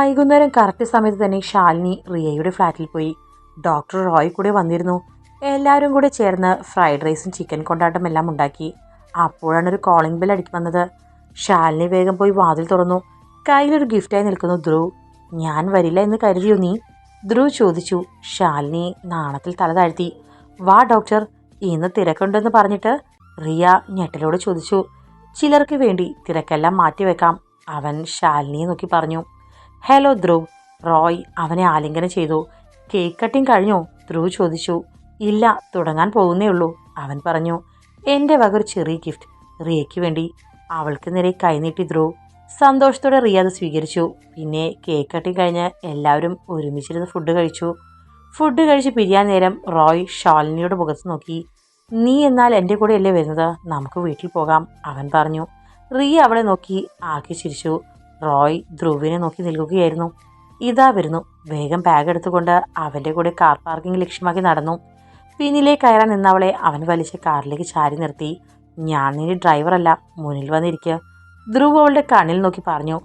വൈകുന്നേരം കറക്റ്റ് സമയത്ത് തന്നെ ശാലിനി റിയയുടെ ഫ്ലാറ്റിൽ പോയി. ഡോക്ടർ റോയ് കൂടെ വന്നിരുന്നു. എല്ലാവരും കൂടെ ചേർന്ന് ഫ്രൈഡ് റൈസും ചിക്കൻ കൊണ്ടാട്ടം എല്ലാം ഉണ്ടാക്കി. അപ്പോഴാണ് ഒരു കോളിംഗ് ബെൽ അടിക്കു വന്നത്. ശാലിനി വേഗം പോയി വാതിൽ തുറന്നു. കയ്യിലൊരു ഗിഫ്റ്റായി നിൽക്കുന്നു ധ്രുവ് ഞാൻ വരില്ല എന്ന് കരുതിയോ നീ? ധ്രുവ് ചോദിച്ചു. ശാലിനി നാണത്തിൽ തല താഴ്ത്തി. വാ ഡോക്ടർ. ഇന്ന് തിരക്കുണ്ടെന്ന് പറഞ്ഞിട്ട്? റിയ ഞെട്ടലോട് ചോദിച്ചു. ചിലർക്ക് വേണ്ടി തിരക്കെല്ലാം മാറ്റിവെക്കാം അവൻ ശാലിനിയെ നോക്കി പറഞ്ഞു. ഹലോ ധ്രുവ്. റോയ് അവനെ ആലിംഗനം ചെയ്തു. കേക്ക് കട്ടിങ് കഴിഞ്ഞോ. ധ്രുവ് ചോദിച്ചു ഇല്ല തുടങ്ങാൻ പോകുന്നേ ഉള്ളൂ. അവൻ പറഞ്ഞു എന്റെ വക ഒരു ചെറിയ ഗിഫ്റ്റ് റിയയ്ക്ക് വേണ്ടി. അവൾക്ക് നേരെ കൈനീട്ടി ധ്രുവ് സന്തോഷത്തോടെ റിയ അത് സ്വീകരിച്ചു. പിന്നെ കേക്ക് കട്ടിങ് കഴിഞ്ഞ് എല്ലാവരും ഒരുമിച്ചിരുന്ന് ഫുഡ് കഴിച്ചു. ഫുഡ് കഴിച്ച് പിരിയാൻ നേരം റോയ് ഷാലിനിയുടെ മുഖത്ത് നോക്കി നീ എന്നാൽ എന്റെ കൂടെ അല്ലേ വരുന്നത്? നമുക്ക് വീട്ടിൽ പോകാം. അവൻ പറഞ്ഞു. റിയ അവളെ നോക്കി ആക്കി ചിരിച്ചു. റോയ് ധ്രുവിനെ നോക്കി നിൽക്കുകയായിരുന്നു. ഇതാ വരുന്നു. വേഗം ബാഗ് എടുത്തുകൊണ്ട് അവന്റെ കൂടെ കാർ പാർക്കിംഗ് ലക്ഷ്യമാക്കി നടന്നു. പിന്നിലേക്ക് കയറാൻ നിന്നവളെ അവൻ വലിച്ച കാറിലേക്ക് ചാരി നിർത്തി. ഞാൻ നിന്റെ ഡ്രൈവറല്ല മുന്നിൽ വന്നിരിക്കുക ധ്രുവ് അവളുടെ കണ്ണിൽ നോക്കി പറഞ്ഞു.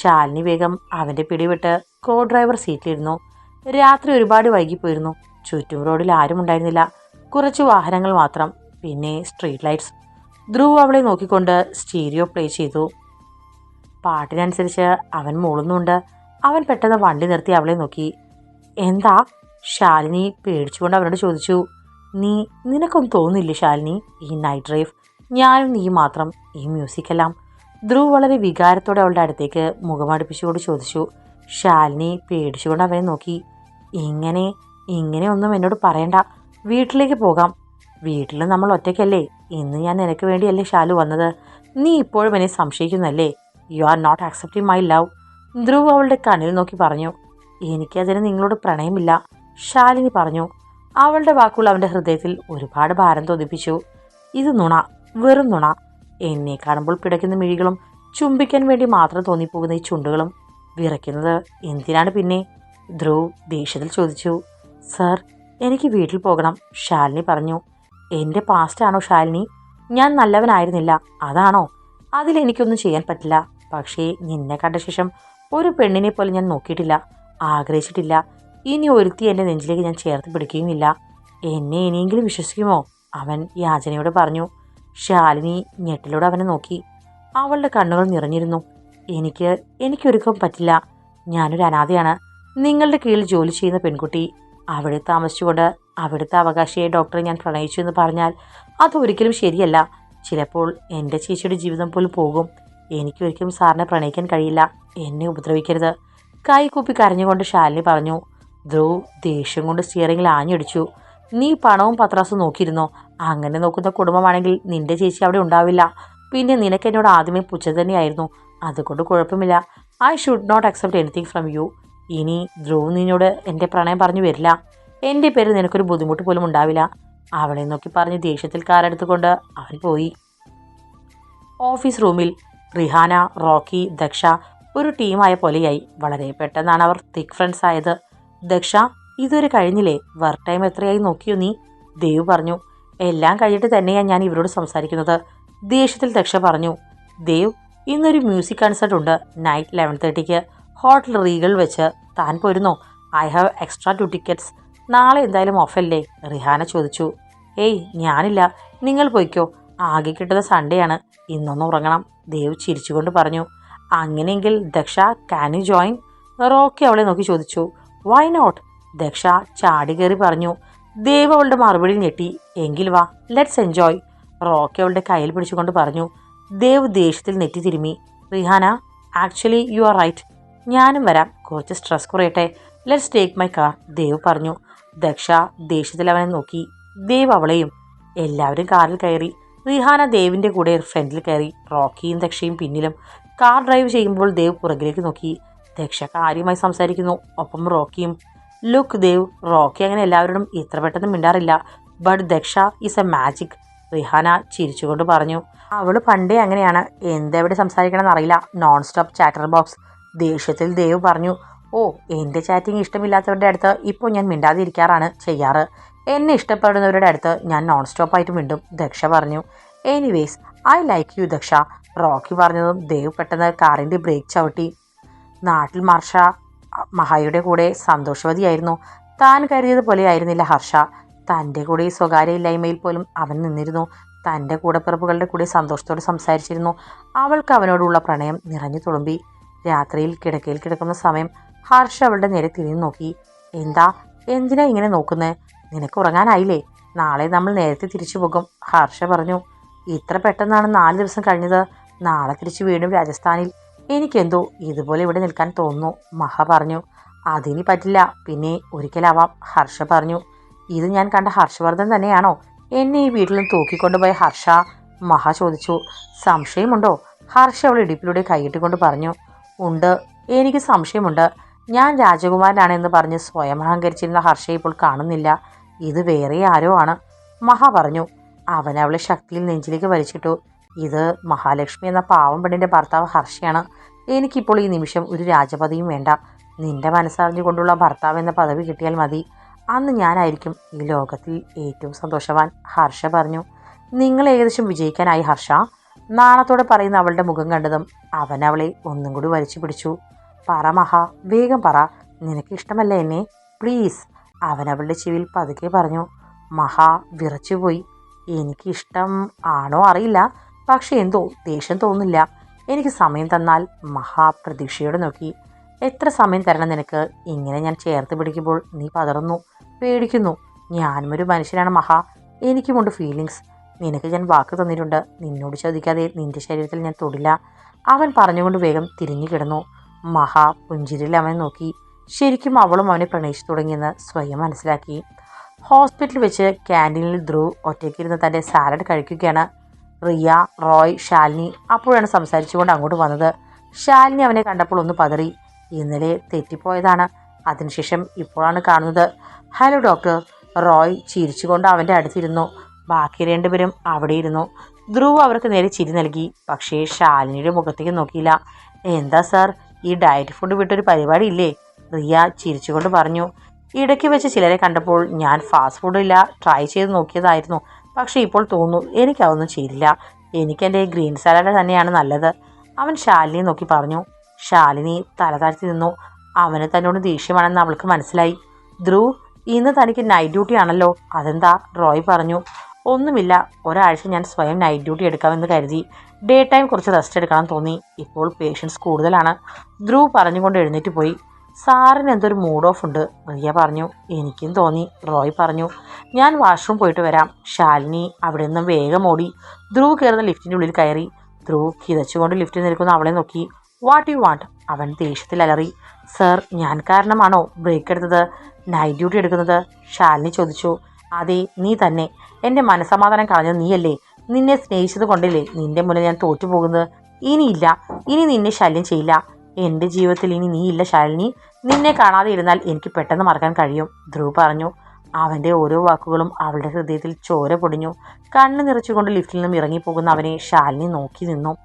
ഷാലിനി വേഗം അവന്റെ പിടിവിട്ട് കോ ഡ്രൈവർ സീറ്റിലിരുന്നു രാത്രി ഒരുപാട് വൈകിപ്പോയിരുന്നു. ചുറ്റും റോഡിൽ ആരും ഉണ്ടായിരുന്നില്ല. കുറച്ച് വാഹനങ്ങൾ മാത്രം. പിന്നെ സ്ട്രീറ്റ് ലൈറ്റ്സ് ധ്രുവ് അവളെ നോക്കിക്കൊണ്ട് സ്റ്റീരിയോ പ്ലേ ചെയ്തു. പാട്ടിനനുസരിച്ച് അവൻ മൂളുന്നുണ്ട് അവൻ പെട്ടെന്ന് വണ്ടി നിർത്തി അവളെ നോക്കി. എന്താ? ശാലിനി പേടിച്ചുകൊണ്ട് അവനോട് ചോദിച്ചു. നീ നിനക്കൊന്നും തോന്നില്ലേ ശാലിനി? ഈ നൈറ്റ് ഡ്രൈവ് ഞാനും നീ മാത്രം ഈ മ്യൂസിക് എല്ലാം. ധ്രുവ് വളരെ വികാരത്തോടെ അവളുടെ അടുത്തേക്ക് മുഖമടുപ്പിച്ചുകൊണ്ട് ചോദിച്ചു. ശാലിനി പേടിച്ചുകൊണ്ട് അവനെ നോക്കി. ഇങ്ങനെ ഇങ്ങനെയൊന്നും എന്നോട് പറയണ്ട. വീട്ടിലേക്ക് പോകാം. വീട്ടിൽ നമ്മൾ ഒറ്റയ്ക്കല്ലേ. ഇന്ന് ഞാൻ നിനക്ക് വേണ്ടിയല്ലേ ശാലു വന്നത്. നീ ഇപ്പോഴും എന്നെ സംശയിക്കുന്നല്ലേ you are not accepting my love Dhruv അവളുടെ കണ്ണിൽ നോക്കി പറഞ്ഞു. എനിക്കതിന് നിങ്ങളോട് പ്രണയമില്ല. ശാലിനി പറഞ്ഞു. അവളുടെ വാക്കുകൾ അവന്റെ ഹൃദയത്തിൽ ഒരുപാട് ഭാരം തോന്നിപ്പിച്ചു. ഇത് നുണ. വെറും നുണ. എന്നെ കാണുമ്പോൾ പിടയ്ക്കുന്ന മിഴികളും ചുംബിക്കാൻ വേണ്ടി മാത്രം തോന്നിപ്പോകുന്ന ഈ ചുണ്ടുകളും. വിറയ്ക്കുന്നത് എന്തിനാണ് പിന്നെ? ധ്രുവ് ദേഷ്യത്തിൽ ചോദിച്ചു. സർ എനിക്ക് വീട്ടിൽ പോകണം ശാലിനി പറഞ്ഞു. എന്റെ പാസ്റ്റാണോ ശാലിനി? ഞാൻ നല്ലവനായിരുന്നില്ല. അതാണോ? അതിലെനിക്കൊന്നും ചെയ്യാൻ പറ്റില്ല. പക്ഷേ നിന്നെ കണ്ട ശേഷം ഒരു പെണ്ണിനെ പോലെ ഞാൻ നോക്കിയിട്ടില്ല ആഗ്രഹിച്ചിട്ടില്ല. ഇനി ഒരുത്തി എന്റെ നെഞ്ചിലേക്ക് ഞാൻ ചേർത്ത് പിടിക്കുകയുമില്ല. എന്നെ ഇനിയെങ്കിലും വിശ്വസിക്കുമോ? അവൻ യാചനയോട് പറഞ്ഞു. ശാലിനി ഞെട്ടിലൂടെ അവനെ നോക്കി. അവളുടെ കണ്ണുകൾ നിറഞ്ഞിരുന്നു. എനിക്ക് എനിക്കൊരുക്കം പറ്റില്ല. ഞാനൊരു അനാഥയാണ്. നിങ്ങളുടെ കീഴിൽ ജോലി ചെയ്യുന്ന പെൺകുട്ടി. അവിടെ താമസിച്ചുകൊണ്ട് അവിടുത്തെ അവകാശിയെ ഡോക്ടറെ ഞാൻ പ്രണയിച്ചു എന്ന് പറഞ്ഞാൽ അതൊരിക്കലും ശരിയല്ല. ചിലപ്പോൾ എന്റെ ചേച്ചിയുടെ ജീവിതം പോലും പോകും. എനിക്കൊരിക്കലും സാറിനെ പ്രണയിക്കാൻ കഴിയില്ല. എന്നെ ഉപദ്രവിക്കരുത്. കൈകൂപ്പി കരഞ്ഞുകൊണ്ട് ശാലിനി പറഞ്ഞു ധ്രുവ് ദേഷ്യം കൊണ്ട് സ്റ്റിയറിംഗിൽ ആഞ്ഞടിച്ചു. നീ പണവും പത്രാസും നോക്കിയിരുന്നോ? അങ്ങനെ നോക്കുന്ന കുടുംബമാണെങ്കിൽ നിന്റെ ചേച്ചി അവിടെ ഉണ്ടാവില്ല. പിന്നെ നിനക്ക് എന്നോട് ആദ്യമേ പുച്ച തന്നെയായിരുന്നു. അതുകൊണ്ട് കുഴപ്പമില്ല. I should not accept anything from you ഇനി ധ്രുവ് നിന്നോട് എന്റെ പ്രണയം പറഞ്ഞു വരില്ല. എന്റെ പേര് നിനക്കൊരു ബുദ്ധിമുട്ട് പോലും ഉണ്ടാവില്ല. അവളെ നോക്കി പറഞ്ഞ് ദേഷ്യത്തിൽ കാറെടുത്തുകൊണ്ട് അവൻ പോയി. ഓഫീസ് റൂമിൽ റിഹാന റോക്കി ദക്ഷ ഒരു ടീമായ പോലെയായി. വളരെ പെട്ടെന്നാണ് അവർ തിക് ഫ്രണ്ട്സ് ആയത്. ദക്ഷ ഇതൊരു കഴിഞ്ഞില്ലേ? വർക്ക് ടൈം എത്രയായി നോക്കിയോ നീ? ദേവ് പറഞ്ഞു എല്ലാം കഴിഞ്ഞിട്ട് തന്നെയാണ് ഞാൻ ഇവരോട് സംസാരിക്കുന്നത്. ദേഷ്യത്തിൽ ദക്ഷ പറഞ്ഞു ദേവ് ഇന്നൊരു മ്യൂസിക് കൺസേർട്ട് ഉണ്ട് നൈറ്റ് ലെവൻ തേർട്ടിക്ക് ഹോട്ടൽ റീഗൾ വെച്ച് താൻ പോരുന്നോ? I have extra two tickets നാളെ എന്തായാലും ഓഫല്ലേ റിഹാന ചോദിച്ചു ഏയ് ഞാനില്ല. നിങ്ങൾ പോയിക്കോ. ആകെ കിട്ടുന്ന സൺഡേ ആണ്. ഇന്നൊന്ന് ഉറങ്ങണം. ദേവ് ചിരിച്ചുകൊണ്ട് പറഞ്ഞു അങ്ങനെയെങ്കിൽ Daksha can you join Rocky അവളെ നോക്കി ചോദിച്ചു വൈ നോട്ട് ദക്ഷ ചാടി കയറി പറഞ്ഞു ദേവ് അവളുടെ മറുപടി ഞെട്ടി എങ്കിൽ വാ ലെറ്റ്സ് എൻജോയ് റോക്കി അവളുടെ കയ്യിൽ പിടിച്ചുകൊണ്ട് പറഞ്ഞു ദേവ് ദേഷ്യത്തിൽ നെറ്റി തിരുമ്മി Rihana actually you are right ഞാനും വരാം കുറച്ച് stress കുറയട്ടെ. Let's take my car Dev പറഞ്ഞു. ദക്ഷ ദേഷ്യത്തിൽ അവനെ നോക്കി ദേവ് അവളെയും എല്ലാവരും കാറിൽ കയറി റിഹാന ദേവിന്റെ കൂടെ ഫ്രണ്ടിൽ കയറി റോക്കിയും ദക്ഷയും പിന്നിലും കാർ ഡ്രൈവ് ചെയ്യുമ്പോൾ ദേവ് പുറകിലേക്ക് നോക്കി. ദക്ഷ കാര്യമായി സംസാരിക്കുന്നു. ഒപ്പം റോക്കിയും ലുക്ക് ദേവ് റോക്കി അങ്ങനെ എല്ലാവരോടും ഇത്ര പെട്ടെന്ന് മിണ്ടാറില്ല. But Daksha is a magic Rihana ചിരിച്ചുകൊണ്ട് പറഞ്ഞു. അവൾ പണ്ടേ അങ്ങനെയാണ്. എന്തെവിടെ സംസാരിക്കണമെന്ന് അറിയില്ല. നോൺ സ്റ്റോപ്പ് ചാറ്റർ ബോക്സ് ദേഷ്യത്തിൽ ദേവ് പറഞ്ഞു ഓ എന്റെ ചാറ്റിംഗ് ഇഷ്ടമില്ലാത്തവരുടെ അടുത്ത് ഇപ്പോൾ ഞാൻ മിണ്ടാതിരിക്കാറാണ് ചെയ്യാറ്. എന്നെ ഇഷ്ടപ്പെടുന്നവരുടെ അടുത്ത് ഞാൻ നോൺ സ്റ്റോപ്പായിട്ട് വീണ്ടും ദക്ഷ പറഞ്ഞു anyways I like you Daksha. Rocky പറഞ്ഞതും ദേവ് പെട്ടെന്ന് കാറിന്റെ ബ്രേക്ക് ചവിട്ടി. നാട്ടിൽ മർഷ മഹായുടെ കൂടെ സന്തോഷവതിയായിരുന്നു. താൻ കരുതിയത് പോലെ ആയിരുന്നില്ല ഹർഷ. തന്റെ കൂടെ ഈ സ്വകാര്യ ഇല്ലായ്മയിൽ പോലും അവൻ നിന്നിരുന്നു. തന്റെ കൂടപ്പിറപ്പുകളുടെ കൂടെ സന്തോഷത്തോടെ സംസാരിച്ചിരുന്നു. അവൾക്ക് അവനോടുള്ള പ്രണയം നിറഞ്ഞു തുളുമ്പി. രാത്രിയിൽ കിടക്കയിൽ കിടക്കുന്ന സമയം ഹർഷ അവളുടെ നേരെ തിരിഞ്ഞു നോക്കി. എന്താ? എന്തിനാ ഇങ്ങനെ നോക്കുന്നത് നിനക്ക് ഉറങ്ങാനായില്ലേ? നാളെ നമ്മൾ നേരത്തെ തിരിച്ചു പോകും. ഹർഷ പറഞ്ഞു ഇത്ര പെട്ടെന്നാണ് നാല് ദിവസം കഴിഞ്ഞത്. നാളെ തിരിച്ച് വീണ്ടും രാജസ്ഥാനിൽ. എനിക്കെന്തോ ഇതുപോലെ ഇവിടെ നിൽക്കാൻ തോന്നുന്നു മഹ പറഞ്ഞു. അതിനി പറ്റില്ല. പിന്നെ ഒരിക്കലാവാം ഹർഷ പറഞ്ഞു. ഇത് ഞാൻ കണ്ട ഹർഷവർദ്ധൻ തന്നെയാണോ? എന്നെ ഈ നിന്ന് തൂക്കിക്കൊണ്ടുപോയ ഹർഷ? മഹ ചോദിച്ചു. സംശയമുണ്ടോ? ഹർഷ അവൾ ഇടുപ്പിലൂടെ കൈയിട്ടുകൊണ്ട് പറഞ്ഞു. ഉണ്ട്. എനിക്ക് സംശയമുണ്ട്. ഞാൻ രാജകുമാരനാണെന്ന് പറഞ്ഞ് സ്വയം അഹങ്കരിച്ചിരുന്ന ഹർഷയെ ഇപ്പോൾ കാണുന്നില്ല. ഇത് വേറെ ആരോ ആണ്. മഹ പറഞ്ഞു. അവൻ അവളെ ശക്തിയിൽ നെഞ്ചിലേക്ക് വലിച്ചിട്ടു. ഇത് മഹാലക്ഷ്മി എന്ന പാവം പെണ്ണിന്റെ ഭർത്താവ് ഹർഷയാണ്. എനിക്കിപ്പോൾ ഈ നിമിഷം ഒരു രാജപതിയും വേണ്ട. നിന്റെ മനസ്സറിഞ്ഞുകൊണ്ടുള്ള ഭർത്താവ് എന്ന പദവി കിട്ടിയാൽ മതി. അന്ന് ഞാനായിരിക്കും ഈ ലോകത്തിൽ ഏറ്റവും സന്തോഷവാൻ ഹർഷ പറഞ്ഞു. നിങ്ങൾ ഏകദേശം വിജയിക്കാനായി ഹർഷ. നാണത്തോടെ പറയുന്ന അവളുടെ മുഖം കണ്ടതും അവൻ അവളെ ഒന്നും കൂടി വലിച്ചു പിടിച്ചു. പറ മഹ വേഗം പറ. നിനക്ക് ഇഷ്ടമല്ല എന്നെ? പ്ലീസ്. അവൻ അവളുടെ ചെവിയിൽ പതുക്കെ പറഞ്ഞു മഹാ വിറച്ചുപോയി. എനിക്കിഷ്ടം ആണോ അറിയില്ല. പക്ഷെ എന്തോ ദേഷ്യം തോന്നില്ല എനിക്ക് സമയം തന്നാൽ മഹാ പ്രതീക്ഷയോടെ നോക്കി. എത്ര സമയം തരണം നിനക്ക്? ഇങ്ങനെ ഞാൻ ചേർത്ത് പിടിക്കുമ്പോൾ നീ പതറുന്നു പേടിക്കുന്നു. ഞാനും ഒരു മനുഷ്യനാണ് മഹാ. എനിക്കുമുണ്ട് ഫീലിങ്സ് നിനക്ക് ഞാൻ വാക്ക് തന്നിട്ടുണ്ട്. നിന്നോട് ചോദിക്കാതെ നിന്റെ ശരീരത്തിൽ ഞാൻ തൊടില്ല. അവൻ പറഞ്ഞുകൊണ്ട് വേഗം തിരിഞ്ഞു കിടന്നു മഹാ പുഞ്ചിരിയിൽ അവനെ നോക്കി. ശരിക്കും അവളും അവനെ പ്രണയിച്ചു തുടങ്ങിയെന്ന് സ്വയം മനസ്സിലാക്കി. ഹോസ്പിറ്റലിൽ വെച്ച് ക്യാന്റീനിൽ ധ്രുവ് ഒറ്റയ്ക്കിരുന്ന് തന്റെ സാലഡ് കഴിക്കുകയാണ്. റിയ റോയ് ശാലിനി അപ്പോഴാണ് സംസാരിച്ചുകൊണ്ട് അങ്ങോട്ട് വന്നത്. ശാലിനി അവനെ കണ്ടപ്പോൾ ഒന്ന് പതറി. ഇന്നലെ തെറ്റിപ്പോയതാണ്. അതിനുശേഷം ഇപ്പോഴാണ് കാണുന്നത്. Hello doctor. റോയ് ചിരിച്ചുകൊണ്ട് അവന്റെ അടുത്തിരുന്നു. ബാക്കി രണ്ടുപേരും അവിടെ ഇരുന്നു ധ്രുവ് അവർക്ക് നേരെ ചിരി നൽകി. പക്ഷേ ശാലിനിയുടെ മുഖത്തേക്ക് നോക്കിയില്ല. എന്താ സാർ? ഈ ഡയറ്റ് ഫുഡ് വിട്ടൊരു പരിപാടി ഇല്ലേ റിയ ചിരിച്ചുകൊണ്ട് പറഞ്ഞു ഇടയ്ക്ക് വെച്ച് ചിലരെ കണ്ടപ്പോൾ ഞാൻ ഫാസ്റ്റ് ഫുഡില്ല ട്രൈ ചെയ്ത് നോക്കിയതായിരുന്നു. പക്ഷേ ഇപ്പോൾ തോന്നുന്നു എനിക്കതൊന്നും ചെയ്തില്ല. എനിക്കെന്റെ ഗ്രീൻ സാലഡ് തന്നെയാണ് നല്ലത്. അവൻ ശാലിനിയെ നോക്കി പറഞ്ഞു ശാലിനി തലതാഴ്ത്തി നിന്നു. അവന് തന്നോട് ദേഷ്യമാണെന്ന് അവൾക്ക് മനസ്സിലായി. ധ്രുവ് ഇന്ന് തനിക്ക് നൈറ്റ് ഡ്യൂട്ടി ആണല്ലോ. അതെന്താ? റോയ് പറഞ്ഞു ഒന്നുമില്ല. ഒരാഴ്ച ഞാൻ സ്വയം നൈറ്റ് ഡ്യൂട്ടി എടുക്കാമെന്ന് കരുതി. ഡേ ടൈം കുറച്ച് റെസ്റ്റ് എടുക്കണം തോന്നി. ഇപ്പോൾ പേഷ്യൻസ് കൂടുതലാണ്. ധ്രുവ് പറഞ്ഞുകൊണ്ട് എഴുന്നേറ്റ് പോയി. സാറിന് എന്തൊരു മൂഡ് ഓഫ് ഉണ്ട്? റിയ പറഞ്ഞു എനിക്കും തോന്നി. റോയ് പറഞ്ഞു ഞാൻ വാഷ്റൂം പോയിട്ട് വരാം. ശാലിനി അവിടെ നിന്നും വേഗം ഓടി ധ്രുവ് കയറുന്ന ലിഫ്റ്റിന്റെ ഉള്ളിൽ കയറി. ധ്രുവ് കിതച്ചുകൊണ്ട് ലിഫ്റ്റിൽ നിൽക്കുന്ന അവളെ നോക്കി. വാട്ട് യു വാണ്ട് അവൻ ദേഷ്യത്തിൽ അലറി. സർ ഞാൻ കാരണമാണോ ബ്രേക്ക് എടുത്തത്? നൈറ്റ് ഡ്യൂട്ടി എടുക്കുന്നത്? ശാലിനി ചോദിച്ചു. അതെ നീ തന്നെ. എന്റെ മനസമാധാനം കളഞ്ഞത് നീയല്ലേ? നിന്നെ സ്നേഹിച്ചത് കൊണ്ടല്ലേ നിന്റെ മുന്നിൽ ഞാൻ തോറ്റുപോകുന്നത്? ഇനിയില്ല. ഇനി നിന്നെ ശല്യം ചെയ്യില്ല. എന്റെ ജീവിതത്തിൽ ഇനി നീയില്ല ശാലിനി. നിന്നെ കാണാതെ ഇരുന്നാൽ എനിക്ക് പെട്ടെന്ന് മറക്കാൻ കഴിയും ധ്രുവ് പറഞ്ഞു. അവന്റെ ഓരോ വാക്കുകളും അവളുടെ ഹൃദയത്തിൽ ചോര പൊടിഞ്ഞു. കണ്ണു നിറച്ചുകൊണ്ട് ലിഫ്റ്റിൽ നിന്നും ഇറങ്ങിപ്പോകുന്ന അവനെ ശാലിനി നോക്കി നിന്നു.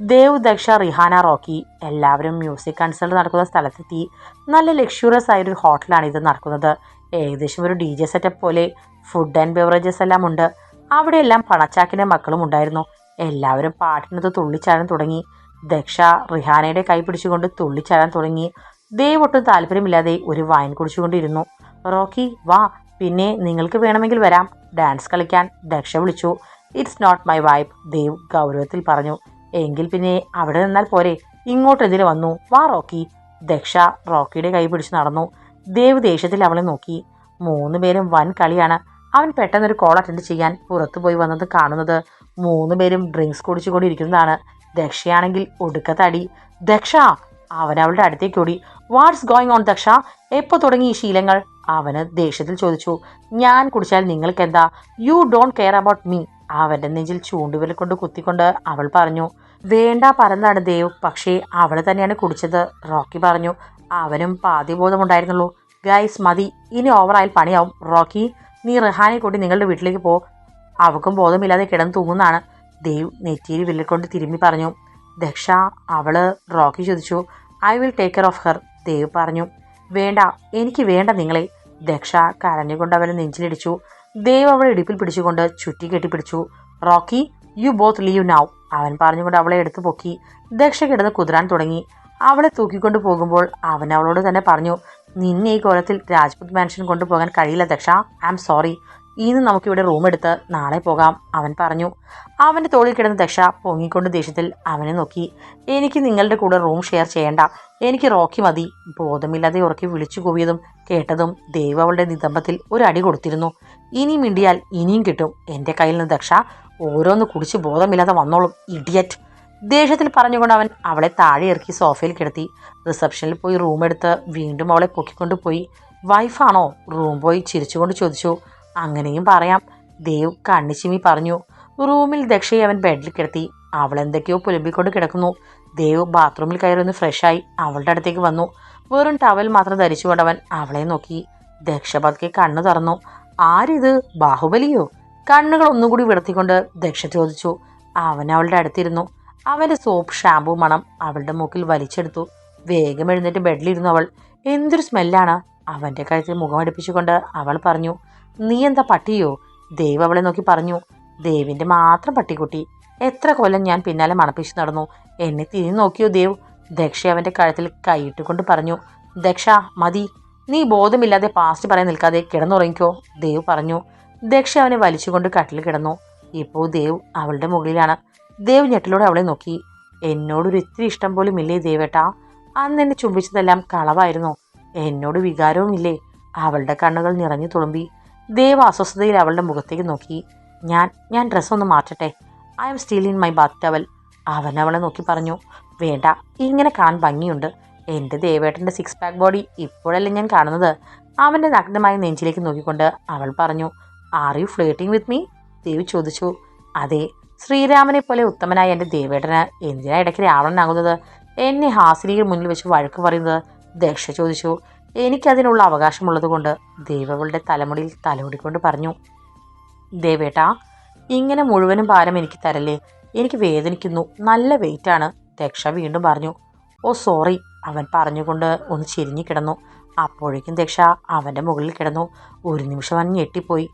ദേവ് ദക്ഷ റിഹാന റോക്കി എല്ലാവരും മ്യൂസിക് കൺസേർട്ട് നടക്കുന്ന സ്ഥലത്തെത്തി. നല്ല ലക്ഷൂറിയസ് ആയൊരു ഹോട്ടലാണ് ഇത് നടക്കുന്നത്. ഏകദേശം ഒരു ഡി ജെ സെറ്റപ്പ് പോലെ ഫുഡ് ആൻഡ് ബെവറേജസ് എല്ലാം ഉണ്ട്. അവിടെയെല്ലാം പണച്ചാക്കിന്റെ മക്കളും ഉണ്ടായിരുന്നു. എല്ലാവരും പാട്ടിനത് തുള്ളിച്ചാടാൻ തുടങ്ങി. ദക്ഷ റിഹാനയുടെ കൈ പിടിച്ചുകൊണ്ട് തുള്ളിച്ചാടാൻ തുടങ്ങി. ദേവ് ഒട്ടും താല്പര്യമില്ലാതെ ഒരു വൈൻ കുടിച്ചുകൊണ്ടിരുന്നു. റോക്കി വാ പിന്നെ നിങ്ങൾക്ക് വേണമെങ്കിൽ വരാം. ഡാൻസ് കളിക്കാൻ. ദക്ഷ വിളിച്ചു. It's not my vibe Dev ഗൗരവത്തിൽ പറഞ്ഞു. എങ്കിൽ പിന്നെ അവിടെ നിന്നാൽ പോരെ. ഇങ്ങോട്ട് എതിരെ വന്നു? വാ റോക്കി. ദക്ഷ റോക്കിയുടെ കൈ പിടിച്ച് നടന്നു. ദേവ് ദേഷ്യത്തിൽ അവളെ നോക്കി. മൂന്ന് പേരും വൻ കളിയാണ്. അവൻ പെട്ടെന്നൊരു കോൾ അറ്റൻഡ് ചെയ്യാൻ പുറത്തുപോയി വന്നത് കാണുന്നത് മൂന്ന് പേരും ഡ്രിങ്ക്സ് കുടിച്ചുകൊണ്ടിരിക്കുന്നതാണ്. ദക്ഷയാണെങ്കിൽ ഒടുക്കത്തടി ദക്ഷ അവൻ അവളുടെ അടുത്തേക്ക് ഓടി. What's going on Daksha? എപ്പോൾ തുടങ്ങി ഈ ശീലങ്ങൾ? അവന് ദേഷ്യത്തിൽ ചോദിച്ചു. ഞാൻ കുടിച്ചാൽ നിങ്ങൾക്ക് എന്താ you don't care about me അവന്റെ നെഞ്ചിൽ ചൂണ്ടുവിരൽ കൊണ്ട് കുത്തിക്കൊണ്ട് അവൾ പറഞ്ഞു. വേണ്ട പരന്നാണ് ദേവ്. പക്ഷേ അവൾ തന്നെയാണ് കുടിച്ചത് റോക്കി പറഞ്ഞു. അവനും പാതി ബോധമുണ്ടായിരുന്നുള്ളൂ ഗൈസ് മതി. ഇനി ഓവറായാൽ പണിയാവും. റോക്കി നീ റിഹാനെ കൂട്ടി നിങ്ങളുടെ വീട്ടിലേക്ക് പോ. അവക്കും ബോധമില്ലാതെ കിടന്ന് തൂങ്ങുന്നതാണ്. ദേവ് നെറ്റിയിൽ വില്ലിക്കൊണ്ട് തിരുമ്മി പറഞ്ഞു ദക്ഷ അവൾ റോക്കി ചോദിച്ചു I will take care of her Dev പറഞ്ഞു. വേണ്ട എനിക്ക് വേണ്ട നിങ്ങളെ ദക്ഷ കരഞ്ഞുകൊണ്ട് അവനെ നെഞ്ചിലിടിച്ചു. ദേവ് അവളെ ഇടുപ്പിൽ പിടിച്ചുകൊണ്ട് ചുറ്റി കെട്ടിപ്പിടിച്ചു. Rocky you both leave now അവൻ പറഞ്ഞുകൊണ്ട് അവളെ എടുത്തു പൊക്കി. ദക്ഷ കിടന്ന് കുതിരാൻ തുടങ്ങി. അവളെ തൂക്കിക്കൊണ്ട് പോകുമ്പോൾ അവൻ അവളോട് തന്നെ പറഞ്ഞു നിന്നെ ഈ കോലത്തിൽ രാജ്പുത് മാൻഷൻ കൊണ്ടുപോകാൻ കഴിയില്ല ദക്ഷ ഐ ആം സോറി ഇന്ന് നമുക്കിവിടെ റൂം എടുത്ത് നാളെ പോകാം അവൻ പറഞ്ഞു. അവന്റെ തോളിൽ കിടന്ന ദക്ഷ പൊങ്ങിക്കൊണ്ട് ദേഷ്യത്തിൽ അവനെ നോക്കി. എനിക്ക് നിങ്ങളുടെ കൂടെ റൂം ഷെയർ ചെയ്യേണ്ട. എനിക്ക് റോക്കി മതി. ബോധമില്ലാതെ ഉറക്കി വിളിച്ചു കൂവിയതും കേട്ടതും ദൈവം അവളുടെ നിതംബത്തിൽ ഒരു അടി കൊടുത്തിരുന്നു. ഇനി മിണ്ടിയാൽ ഇനിയും കിട്ടും. എന്റെ കയ്യിൽ നിന്ന് ദക്ഷ ഓരോന്ന് കുടിച്ച് ബോധമില്ലാതെ വന്നോളും ഇഡിയറ്റ് ദേഷ്യത്തിൽ പറഞ്ഞുകൊണ്ട് അവൻ അവളെ താഴെ ഇറക്കി സോഫയിൽ കിടത്തി. റിസപ്ഷനിൽ പോയി റൂം എടുത്ത് വീണ്ടും അവളെ പൊക്കിക്കൊണ്ട് പോയി. വൈഫാണോ റൂം പോയി ചിരിച്ചുകൊണ്ട് ചോദിച്ചു. അങ്ങനെയും പറയാം. ദേവ് കണ്ണിച്ചിമി പറഞ്ഞു റൂമിൽ ദക്ഷയെ അവൻ ബെഡിൽ കിടത്തി. അവൾ എന്തൊക്കെയോ പുലമ്പിക്കൊണ്ട് കിടക്കുന്നു. ദേവ് ബാത്റൂമിൽ കയറി ഒന്ന് ഫ്രഷായി അവളുടെ അടുത്തേക്ക് വന്നു. വെറും ടവൽ മാത്രം ധരിച്ചുകൊണ്ട് അവൻ അവളെ നോക്കി. ദക്ഷ പതുക്കെ കണ്ണു തുറന്നു. ആരിത്? ബാഹുബലിയോ? കണ്ണുകൾ ഒന്നുകൂടി വിടർത്തിക്കൊണ്ട് ദക്ഷ ചോദിച്ചു. അവൻ അവളുടെ അടുത്തിരുന്നു. അവന്റെ സോപ്പ് ഷാമ്പു മണം അവളുടെ മൂക്കിൽ വലിച്ചെടുത്തു. വേഗം എഴുന്നേറ്റ് ബെഡിലിരുന്നു അവൾ. എന്തൊരു സ്മെല്ലാണ് അവന്റെ കഴുത്തിൽ മുഖമടുപ്പിച്ചുകൊണ്ട് അവൾ പറഞ്ഞു നീ എന്താ പട്ടിയോ? ദേവ് അവളെ നോക്കി പറഞ്ഞു ദേവിന്റെ മാത്രം പട്ടിക്കുട്ടി. എത്ര കൊല്ലം ഞാൻ പിന്നാലെ മണപ്പിച്ച് നടന്നു. എന്നെ തിരിഞ്ഞു നോക്കിയോ ദേവ്? ദക്ഷ അവന്റെ കഴുത്തിൽ കൈയിട്ടുകൊണ്ട് പറഞ്ഞു ദക്ഷ മതി. നീ ബോധമില്ലാതെ പാസ്റ്റ് പറയാൻ നിൽക്കാതെ കിടന്നുറങ്ങിക്കോ ദേവ് പറഞ്ഞു. ദക്ഷ അവനെ വലിച്ചുകൊണ്ട് കട്ടിൽ കിടന്നു. ഇപ്പോൾ ദേവ് അവളുടെ മുകളിലാണ്. ദേവ് ഞെട്ടിലൂടെ അവളെ നോക്കി. എന്നോടൊരു ഇത്തിരി ഇഷ്ടം പോലും ഇല്ലേ ദേവേട്ടാ? അന്ന് എന്നെ ചുംബിച്ചതെല്ലാം കളവായിരുന്നു. എന്നോട് വികാരവുമില്ലേ? അവളുടെ കണ്ണുകൾ നിറഞ്ഞു തുളുമ്പി. ദേവ അസ്വസ്ഥതയിൽ അവളുടെ മുഖത്തേക്ക് നോക്കി. ഞാൻ ഞാൻ ഡ്രസ്സ് ഒന്ന് മാറ്റട്ടെ. I'm still in my bath towel അവൻ അവളെ നോക്കി പറഞ്ഞു. വേണ്ട ഇങ്ങനെ കാണാൻ ഭംഗിയുണ്ട്. എന്റെ ദേവേട്ടന്റെ സിക്സ് പാക്ക് ബോഡി ഇപ്പോഴല്ലേ ഞാൻ കാണുന്നത്. അവന്റെ നഗ്നമായ നെഞ്ചിലേക്ക് നോക്കിക്കൊണ്ട് അവൾ പറഞ്ഞു. Are you flirting with me Devi ചോദിച്ചു. അതെ ശ്രീരാമനെ പോലെ ഉത്തമനായ എന്റെ ദേവേട്ടന് എന്തിനാ ഇടയ്ക്ക് രാവണനാകുന്നത് എന്നെ ഹാസിനിയിൽ മുന്നിൽ വെച്ച് വഴക്ക് പറയുന്നത് ദക്ഷ ചോദിച്ചു എനിക്കതിനുള്ള അവകാശമുള്ളതുകൊണ്ട് ദേവകളുടെ തലമുടിയിൽ തലോടിക്കൊണ്ട് പറഞ്ഞു. ദേവേട്ടാ ഇങ്ങനെ മുഴുവനും ഭാരം എനിക്ക് തരല്ലേ? എനിക്ക് വേദനിക്കുന്നു. നല്ല വെയിറ്റാണ് ദക്ഷ വീണ്ടും പറഞ്ഞു. ഓ സോറി അവൻ പറഞ്ഞുകൊണ്ട് ഒന്ന് ചിരിഞ്ഞു കിടന്നു. അപ്പോഴേക്കും ദക്ഷ അവന്റെ മുകളിൽ കിടന്നു. ഒരു നിമിഷം അവൻ ഞെട്ടിപ്പോയി.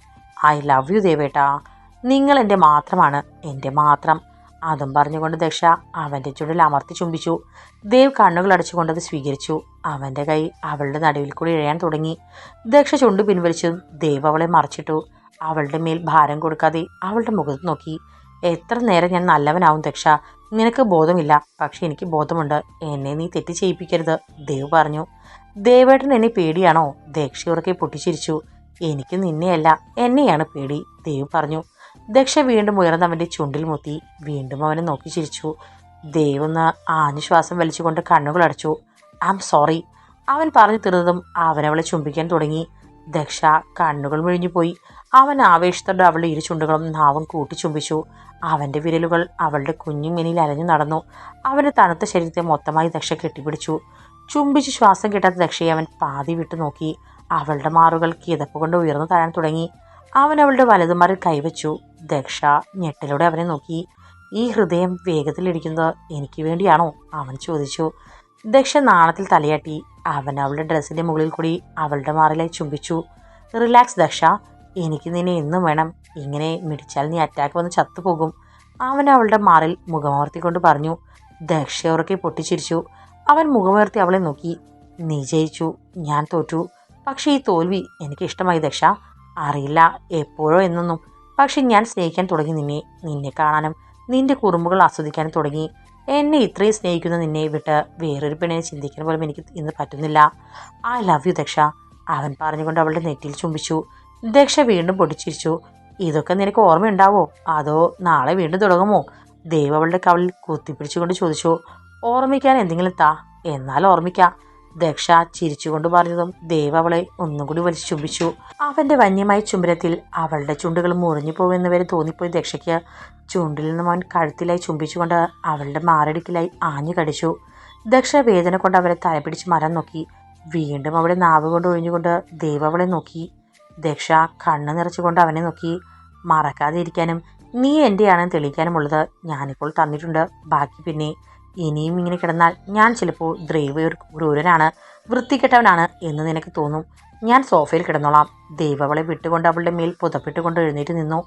ഐ ലവ് യു ദേവേട്ടാ. നിങ്ങൾ എന്റെ മാത്രമാണ്. എന്റെ മാത്രം. അതും പറഞ്ഞുകൊണ്ട് ദക്ഷ അവന്റെ ചുണ്ടിൽ അമർത്തി ചുംബിച്ചു. ദേവ് കണ്ണുകൾ അടച്ചുകൊണ്ട് അത് സ്വീകരിച്ചു. അവന്റെ കൈ അവളുടെ നടുവിൽ കൂടി ഇഴയാൻ തുടങ്ങി. ദക്ഷ ചുണ്ട് പിൻവലിച്ചു. ദേവ് അവളെ മറിച്ചിട്ടു. അവളുടെ മേൽ ഭാരം കൊടുക്കാതെ അവളുടെ മുഖത്ത് നോക്കി. എത്ര നേരം ഞാൻ നല്ലവനാവും ദക്ഷ. നിനക്ക് ബോധമില്ല. പക്ഷെ എനിക്ക് ബോധമുണ്ട്. എന്നെ നീ തെറ്റ് ചെയ്യിപ്പിക്കരുത് ദേവ് പറഞ്ഞു. ദേവേട്ടൻ എന്നെ പേടിയാണോ? ദക്ഷ ഉറക്കെ പൊട്ടിച്ചിരിച്ചു. എനിക്ക് നിന്നെയല്ല. എന്നെയാണ് പേടി ദേവ് പറഞ്ഞു. ദക്ഷ വീണ്ടും ഉയർന്നവന്റെ ചുണ്ടിൽ മുത്തി വീണ്ടും അവനെ നോക്കി ചിരിച്ചു. ദേവ് ആനുശ്വാസം ആഞ്ഞു ശ്വാസം വലിച്ചുകൊണ്ട് കണ്ണുകൾ അടച്ചു. ഐ ആം സോറി അവൻ പറഞ്ഞു തീർന്നതും അവനവളെ ചുംബിക്കാൻ തുടങ്ങി. ദക്ഷ കണ്ണുകൾ മിഴിഞ്ഞുപോയി അവൻ ആവേശത്തോടെ അവളുടെ ഇരു ചുണ്ടുകളും നാവും കൂട്ടി ചുംബിച്ചു. അവന്റെ വിരലുകൾ അവളുടെ കുഞ്ഞു മെനിയിൽ അലഞ്ഞു നടന്നു. അവന്റെ തണുത്ത ശരീരത്തെ മൊത്തമായി ദക്ഷ കെട്ടിപ്പിടിച്ചു. ചുംബിച്ച് ശ്വാസം കിട്ടാത്ത ദക്ഷയെ അവൻ പാതി വിട്ടു നോക്കി. അവളുടെ മാറുകൾ കിതപ്പ് കൊണ്ട് ഉയർന്നു താഴാൻ തുടങ്ങി. അവൻ അവളുടെ വലതുമാറിൽ കൈവച്ചു. ദക്ഷ ഞെട്ടലോടെ അവനെ നോക്കി. ഈ ഹൃദയം വേഗത്തിലിരിക്കുന്നത് എനിക്ക് വേണ്ടിയാണോ? അവൻ ചോദിച്ചു. ദക്ഷ നാണത്തിൽ തലയാട്ടി. അവൻ അവളുടെ ഡ്രസ്സിന്റെ മുകളിൽ കൂടി അവളുടെ മാറിലെ ചുംബിച്ചു. റിലാക്സ് ദക്ഷ. എനിക്ക് നിന്നെ എന്നും വേണം. ഇങ്ങനെ മിടിച്ചാൽ നീ അറ്റാക്ക് വന്ന് ചത്തുപോകും. അവൻ അവളുടെ മാറിൽ മുഖമർത്തിക്കൊണ്ട് പറഞ്ഞു. ദക്ഷ ഉറക്കെ പൊട്ടിച്ചിരിച്ചു. അവൻ മുഖമുയർത്തി അവളെ നോക്കി. നീ ജയിച്ചു. ഞാൻ തോറ്റു. പക്ഷേ ഈ തോൽവി എനിക്ക് ഇഷ്ടമായി ദക്ഷ. അറിയില്ല. എപ്പോഴോ എന്നൊന്നും. പക്ഷെ ഞാൻ സ്നേഹിക്കാൻ തുടങ്ങി നിന്നെ നിന്നെ കാണാനും നിന്റെ കുറുമ്പുകൾ ആസ്വദിക്കാനും തുടങ്ങി. എന്നെ ഇത്രയും സ്നേഹിക്കുന്ന നിന്നെ വിട്ട് വേറൊരു പെണ്ണിനെ ചിന്തിക്കാൻ പോലും എനിക്ക് ഇന്ന് പറ്റുന്നില്ല. I love you Daksha. അവൻ പറഞ്ഞുകൊണ്ട് അവളുടെ നെറ്റിയിൽ ചുംബിച്ചു. ദക്ഷ വീണ്ടും പൊട്ടിച്ചിരിച്ചു. ഇതൊക്കെ നിനക്ക് ഓർമ്മയുണ്ടാവോ? അതോ നാളെ വീണ്ടും തുടങ്ങുമോ? ദേവ് അവളുടെ കവളിൽ കുത്തിപ്പിടിച്ചുകൊണ്ട് ചോദിച്ചു. ഓർമ്മിക്കാൻ എന്തെങ്കിലും താ. എന്നാൽ ഓർമ്മിക്കാം. ദക്ഷ ചിരിച്ചുകൊണ്ട് പറഞ്ഞതും ദേവ് അവളെ ഒന്നും കൂടി വലിച്ചു ചുംബിച്ചു അവന്റെ വന്യമായ ചുംബനത്തിൽ അവളുടെ ചുണ്ടുകൾ മുറിഞ്ഞു പോകുമെന്ന് വരെ തോന്നിപ്പോയി ദക്ഷയ്ക്ക്. ചുണ്ടിൽ നിന്നും അവൻ കഴുത്തിലായി ചുംബിച്ചുകൊണ്ട് അവളുടെ മാറടിക്കിലായി ആഞ്ഞു കടിച്ചു. ദക്ഷ വേദന കൊണ്ട് അവരെ തലപിടിച്ച് മരം നോക്കി. വീണ്ടും അവളെ നാവ് കൊണ്ട് ഒഴിഞ്ഞുകൊണ്ട് ദേവ് അവളെ നോക്കി. ദക്ഷ കണ്ണ് നിറച്ചുകൊണ്ട് അവനെ നോക്കി. മറക്കാതെ ഇരിക്കാനും നീ എന്റെയാണെന്ന് തെളിയിക്കാനുമുള്ളത് ഞാനിപ്പോൾ തന്നിട്ടുണ്ട്. ബാക്കി പിന്നെ ഇനിയും ഇങ്ങനെ കിടന്നാൽ ഞാൻ ചിലപ്പോൾ ഒരു ക്രൂരനാണ് വൃത്തികെട്ടവനാണ് എന്ന് നിനക്ക് തോന്നും. ഞാൻ സോഫയിൽ കിടന്നോളാം. ദൈവ അവളെ വിട്ടുകൊണ്ട് അവളുടെ മേൽ പുതപ്പിട്ടുകൊണ്ട് എഴുന്നേറ്റ് നിന്നു.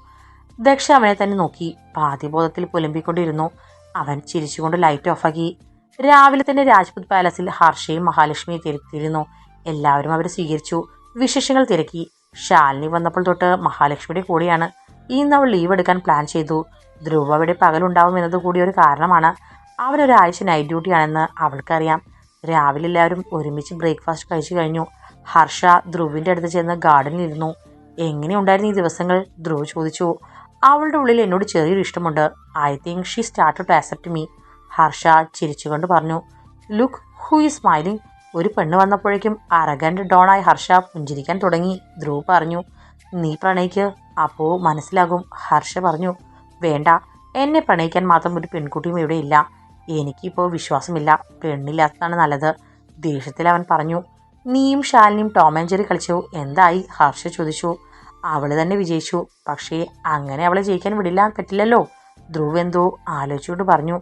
ദക്ഷ അവനെ തന്നെ നോക്കി. പാതിബോധത്തിൽ പുലമ്പിക്കൊണ്ടിരുന്നു. അവൻ ചിരിച്ചുകൊണ്ട് ലൈറ്റ് ഓഫാക്കി രാവിലെ തന്നെ രാജ്പുത് പാലസിൽ ഹർഷയും മഹാലക്ഷ്മിയും തിരുത്തിയിരുന്നു എല്ലാവരും അവരെ സ്വീകരിച്ചു. വിശേഷങ്ങൾ തിരക്കി. ശാലിനി വന്നപ്പോൾ തൊട്ട് മഹാലക്ഷ്മിയുടെ കൂടെയാണ്. ഇന്ന് അവൾ ലീവ് എടുക്കാൻ പ്ലാൻ ചെയ്തു. ധ്രുവ അവിടെ പകലുണ്ടാവും എന്നത് കൂടി ഒരു കാരണമാണ്. അവനൊരാഴ്ച നൈറ്റ് ഡ്യൂട്ടിയാണെന്ന് അവൾക്കറിയാം. രാവിലെ എല്ലാവരും ഒരുമിച്ച് ബ്രേക്ക്ഫാസ്റ്റ് കഴിച്ചു കഴിഞ്ഞു. ഹർഷ ധ്രുവിന്റെ അടുത്ത് ചെന്ന് ഗാർഡനിൽ ഇരുന്നു. എങ്ങനെയുണ്ടായിരുന്നു ഈ ദിവസങ്ങൾ? ധ്രുവ് ചോദിച്ചു. അവളുടെ ഉള്ളിൽ എന്നോട് ചെറിയൊരു ഇഷ്ടമുണ്ട്. I think she start to accept me Harsha ചിരിച്ചുകൊണ്ട് പറഞ്ഞു. ലുക്ക് ഹൂ ഈസ് സ്മൈലിംഗ് ഒരു പെണ്ണ് വന്നപ്പോഴേക്കും അറഗൻഡ് ഡോണായി ഹർഷ പുഞ്ചിരിക്കാൻ തുടങ്ങി. ധ്രുവ് പറഞ്ഞു. നീ പ്രണയിക്ക്. അപ്പോൾ മനസ്സിലാകും. ഹർഷ പറഞ്ഞു. വേണ്ട. എന്നെ പ്രണയിക്കാൻ മാത്രം ഒരു പെൺകുട്ടിയും ഇവിടെ ഇല്ല. എനിക്കിപ്പോൾ വിശ്വാസമില്ല. പെണ്ണില്ലാത്തതാണ് നല്ലത്. ദേഷ്യത്തിൽ അവൻ പറഞ്ഞു നീയും ഷാലിനിയും ടോം ആൻഡ് ജെറി കളിച്ചു. എന്തായി? ഹർഷ ചോദിച്ചു. അവൾ തന്നെ വിജയിച്ചു. പക്ഷേ അങ്ങനെ അവളെ ജയിക്കാൻ വിടില്ല. പറ്റില്ലല്ലോ ധ്രുവ് എന്തോ ആലോചിച്ചുകൊണ്ട് പറഞ്ഞു.